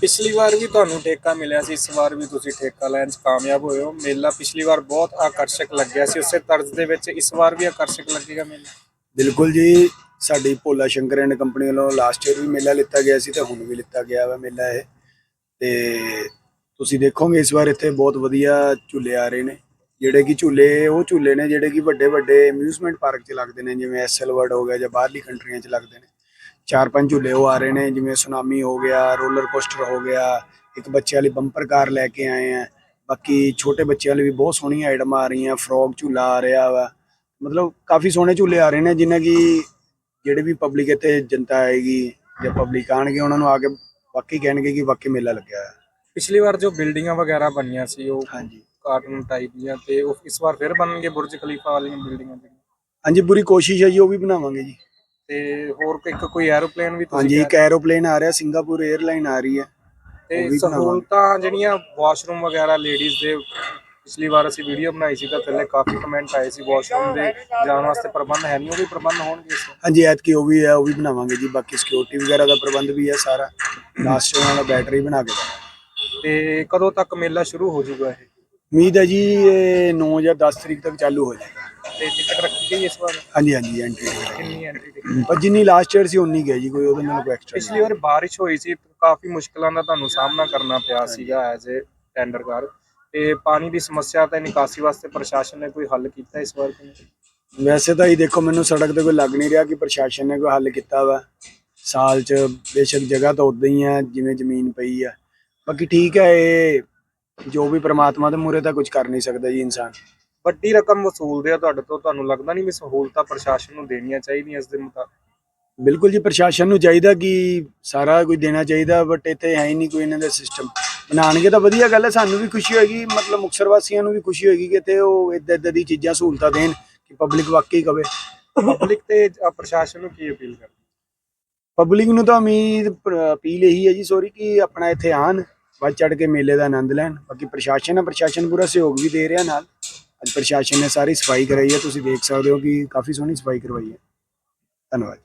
ਪਿਛਲੀ ਵਾਰ ਵੀ ਤੁਹਾਨੂੰ ਠੇਕਾ ਮਿਲਿਆ ਸੀ, ਇਸ ਵਾਰ ਵੀ ਤੁਸੀਂ ਠੇਕਾ ਲੈਣ 'ਚ ਕਾਮਯਾਬ ਹੋਏ ਹੋ। ਮੇਲਾ ਪਿਛਲੀ ਵਾਰ ਬਹੁਤ ਆਕਰਸ਼ਕ ਲੱਗਿਆ ਸੀ, ਉਸੇ ਤਰਜ਼ ਦੇ ਵਿੱਚ ਇਸ ਵਾਰ ਵੀ ਆਕਰਸ਼ਕ ਲੱਗੇਗਾ ਮੇਲਾ? ਬਿਲਕੁਲ ਜੀ, ਸਾਡੀ ਭੋਲਾ ਸ਼ੰਕਰ ਐਂਡ ਕੰਪਨੀ ਵੱਲੋਂ ਲਾਸਟ ਈਅਰ ਵੀ ਮੇਲਾ ਲਿੱਤਾ ਗਿਆ ਸੀ ਤੇ ਹੁਣ ਵੀ ਲਿੱਤਾ ਗਿਆ ਵਾ ਮੇਲਾ ਇਹ। ਤੇ ਤੁਸੀਂ ਦੇਖੋਗੇ ਇਸ ਵਾਰ ਇੱਥੇ ਬਹੁਤ ਵਧੀਆ ਝੂਲੇ ਆ ਰਹੇ ਨੇ। ਜਿਹੜੇ ਕਿ ਝੂਲੇ, ਉਹ ਝੂਲੇ ਨੇ ਜਿਹੜੇ ਕਿ ਵੱਡੇ ਵੱਡੇ ਅਮਿਊਜ਼ਮੈਂਟ ਪਾਰਕ 'ਚ ਲੱਗਦੇ ਨੇ, ਜਿਵੇਂ ਐਸਐਲ ਵਰਡ ਹੋ ਗਿਆ ਜਾਂ ਬਾਹਰਲੀ ਕੰਟਰੀਆਂ 'ਚ ਲੱਗਦੇ ਨੇ। ਚਾਰ ਪੰਜ ਝੂਲੇ ਉਹ ਆ ਰਹੇ ਨੇ ਜਿਵੇਂ ਸੁਨਾਮੀ ਹੋ ਗਿਆ ਰੋਲਰ ਕੋਸਟਰ ਹੋ ਗਿਆ ਇੱਕ ਬੱਚੇ ਵਾਲੀ ਬੰਪਰ ਕਾਰ ਲੈ ਕੇ ਆਏ ਆ। ਬਾਕੀ ਛੋਟੇ ਬੱਚਿਆਂ ਲਈ ਵੀ ਬਹੁਤ ਸੋਹਣੀਆਂ ਆਈਟਮਾਂ ਆ ਰਹੀਆਂ ਫਰੋਗ ਝੂਲਾ ਆ ਰਿਹਾ ਵਾ। ਮਤਲਬ ਕਾਫੀ ਸੋਹਣੇ ਝੂਲੇ ਆ ਰਹੇ ਨੇ ਜਿਨ੍ਹਾਂ ਕਿ ਜਿਹੜੇ ਵੀ ਪਬਲਿਕ ਇੱਥੇ ਜਨਤਾ ਆਏਗੀ ਜਾਂ ਪਬਲਿਕ ਆਣਗੇ ਉਹਨਾਂ ਨੂੰ ਆ ਕੇ ਵਾਕਈ ਕਹਿਣਗੇ ਕਿ ਵਾਕਈ ਮੇਲਾ ਲੱਗਿਆ ਹੈ ਪਿਛਲੀ ਵਾਰ ਜੋ ਬਿਲਡਿੰਗਾਂ ਵਗੈਰਾ ਬਣੀਆਂ ਸੀ ਉਹ ਹਾਂਜੀ। ਕਾਰਟੂਨ ਟਾਈਪ ਦੀਆਂ ਤੇ ਉਹ ਇਸ ਵਾਰ ਫਿਰ ਬਣਨਗੇ ਬੁਰਜ ਖਲੀਫਾ ਵਾਲੀਆਂ ਬਿਲਡਿੰਗਾਂ ਜਿਹੜੀਆਂ। ਹਾਂਜੀ ਪੂਰੀ ਕੋਸ਼ਿਸ਼ ਹੈ ਜੀ ਉਹ ਵੀ ਬਣਾਵਾਂਗੇ ਜੀ। ਤੇ ਹੋਰ ਕੋਈ- ਇੱਕ ਕੋਈ ਐਰੋਪਲੇਨ ਵੀ ਤੁਸੀਂ ਹਾਂਜੀ ਇੱਕ ਐਰੋਪਲੇਨ ਆ ਰਿਹਾ ਸਿੰਗਾਪੁਰ 에ਅਰਲਾਈਨ ਆ ਰਹੀ ਹੈ ਉਹ ਤੇ ਵੀ ਬਣਾਵਾਂਗੇ। ਸਹੂਲਤਾਂ ਜਿਹੜੀਆਂ ਵਾਸ਼ਰੂਮ ਵਗੈਰਾ ਲੇਡੀਜ਼ ਦੇ ਪਿਛਲੀ ਵਾਰ ਅਸੀਂ ਵੀਡੀਓ ਬਣਾਈ ਸੀ ਤਾਂ ਥੱਲੇ ਕਾਫੀ ਕਮੈਂਟ ਆਏ ਸੀ ਵਾਸ਼ਰੂਮ ਦੇ ਜਾਣ ਵਾਸਤੇ ਪ੍ਰਬੰਧ ਹੈ ਨਹੀਂ ਉਹ ਵੀ ਪ੍ਰਬੰਧ ਹੋਣਗੇ ਇਸ ਵਾਰ। ਹਾਂਜੀ ਐਤਕੀ ਉਹ ਵੀ ਹੈ ਉਹ ਵੀ ਬਣਾਵਾਂਗੇ ਜੀ ਬਾਕੀ ਸਿਕਿਉਰਿਟੀ ਵਗੈਰਾ ਦਾ ਪ੍ਰਬੰਧ ਵੀ ਹੈ ਸਾਰਾ ਲਾਸਟ ਦਾ ਬੈਟਰੀ ਬਣਾ ਕੇ ਦੇਵਾਂਗੇ। ਤੇ ਕਦੋਂ ਤੱਕ ਮੇਲਾ ਸ਼ੁਰੂ ਹੋ ਜਾਊਗਾ ਇਹ ਉਮੀਦ ਹੈ ਜੀ ਇਹ 9 ਜਾਂ 10 ਤਰੀਕ ਤੱਕ ਚਾਲੂ ਹੋ ਜਾਏਗਾ ਤੇ ਟਿਕਟ ਰੱਖੀ ਗਈ ਇਸ ਵਾਰ? ਹਾਂਜੀ ਹਾਂਜੀ ਐਂਟਰੀ ਕਿੰਨੀ ਐਂਟਰੀ ਟਿਕਟ ਪਰ ਜਿੰਨੀ ਲਾਸਟ ਈਅਰ ਸੀ ਉਨੀ ਗਈ ਜੀ ਕੋਈ ਉਹਦੇ ਨਾਲ ਕੋਈ ਐਕਸਟਰਾ ਪਿਛਲੀ ਵਾਰ ਬਾਰਿਸ਼ ਹੋਈ ਸੀ ਕਾਫੀ ਮੁਸ਼ਕਲਾਂ ਦਾ ਤੁਹਾਨੂੰ ਸਾਹਮਣਾ ਕਰਨਾ ਪਿਆ ਸੀਗਾ ਐਜ਼ ਅ ਟੈਂਡਰਕਾਰ ਤੇ ਪਾਣੀ ਦੀ ਸਮੱਸਿਆ ਤੇ ਨਿਕਾਸੀ ਵਾਸਤੇ ਪ੍ਰਸ਼ਾਸਨ ਨੇ ਕੋਈ ਹੱਲ ਕੀਤਾ ਇਸ ਵਾਰ? ਕਿ ਨਹੀਂ? ਵੈਸੇ ਤਾਂ ਇਹ ਦੇਖੋ ਮੈਨੂੰ ਸੜਕ ਤੇ ਕੋਈ ਲੱਗ ਨਹੀਂ ਰਿਹਾ ਕਿ ਪ੍ਰਸ਼ਾਸਨ ਨੇ ਕੋਈ ਹੱਲ ਕੀਤਾ ਵਾ। ਸਾਲ ਚ ਬੇਸ਼ੱਕ ਜਗ੍ਹਾ ਤਾਂ ਉਦਾਂ ਹੀ ਆ ਜਿਵੇਂ ਜ਼ਮੀਨ ਪਈ ਆ। ਬਾਕੀ ਠੀਕ ਹੈ ਇਹ ਜੋ ਵੀ ਪ੍ਰਮਾਤਮਾ ਦੇ ਮੂਹਰੇ ਤਾਂ ਕੁਝ ਕਰ ਨਹੀਂ ਸਕਦਾ ਜੀ ਇਨਸਾਨ। ਵੱਡੀ ਰਕਮ ਵਸੂਲਦੇ ਆ ਤੁਹਾਡੇ ਤੋਂ ਤੁਹਾਨੂੰ ਲੱਗਦਾ ਨਹੀਂ ਵੀ ਸਹੂਲਤਾਂ ਪ੍ਰਸ਼ਾਸਨ ਨੂੰ ਦੇਣੀਆਂ ਚਾਹੀਦੀਆਂ ਇਸ ਦੇ ਮੁਤਾਬਕ? ਬਿਲਕੁਲ ਜੀ ਪ੍ਰਸ਼ਾਸਨ ਨੂੰ ਚਾਹੀਦਾ ਕਿ ਸਾਰਾ ਕੁਝ ਦੇਣਾ ਚਾਹੀਦਾ ਬਟ ਇੱਥੇ ਹੈ ਹੀ ਨਹੀਂ ਕੋਈ ਇਹਨਾਂ ਦਾ ਸਿਸਟਮ ਬਣਾਉਣਗੇ ਤਾਂ ਵਧੀਆ ਗੱਲ ਹੈ ਸਾਨੂੰ ਵੀ ਖੁਸ਼ੀ ਹੋਏਗੀ ਮਤਲਬ ਮੁਕਤਸਰ ਵਾਸੀਆਂ ਨੂੰ ਵੀ ਖੁਸ਼ੀ ਹੋਏਗੀ ਕਿ ਇੱਥੇ ਉਹ ਇਦਾਂ ਇਦਾਂ ਦੀ ਚੀਜ਼ਾਂ ਸਹੂਲਤਾਂ ਦੇਣ ਕਿ ਪਬਲਿਕ ਵਾਕਈ ਕਵੇ। ਪਬਲਿਕ ਤੇ ਪ੍ਰਸ਼ਾਸਨ ਨੂੰ ਕੀ ਅਪੀਲ ਕਰਦੇ? ਪਬਲਿਕ ਨੂੰ ਤਾਂ ਉਮੀਦ ਅਪੀਲ ਇਹੀ ਹੈ ਜੀ ਸੋਰੀ ਕਿ ਆਪਣਾ ਇੱਥੇ ਆਣ ਵੱਧ ਚੜ ਕੇ ਮੇਲੇ ਦਾ ਆਨੰਦ ਲੈਣ। ਬਾਕੀ ਪ੍ਰਸ਼ਾਸਨ ਹੈ ਪ੍ਰਸ਼ਾਸਨ ਪੂਰਾ ਸਹਿਯੋਗ ਵੀ ਦੇ ਰਿਹਾ ਨਾਲ। ਅੱਜ ਪ੍ਰਸ਼ਾਸਨ ਨੇ ਸਾਰੀ ਸਫ਼ਾਈ ਕਰਾਈ ਹੈ, ਤੁਸੀਂ ਦੇਖ ਸਕਦੇ ਹੋ ਕਿ ਕਾਫੀ ਸੋਹਣੀ ਸਫ਼ਾਈ ਕਰਵਾਈ ਹੈ। ਧੰਨਵਾਦ।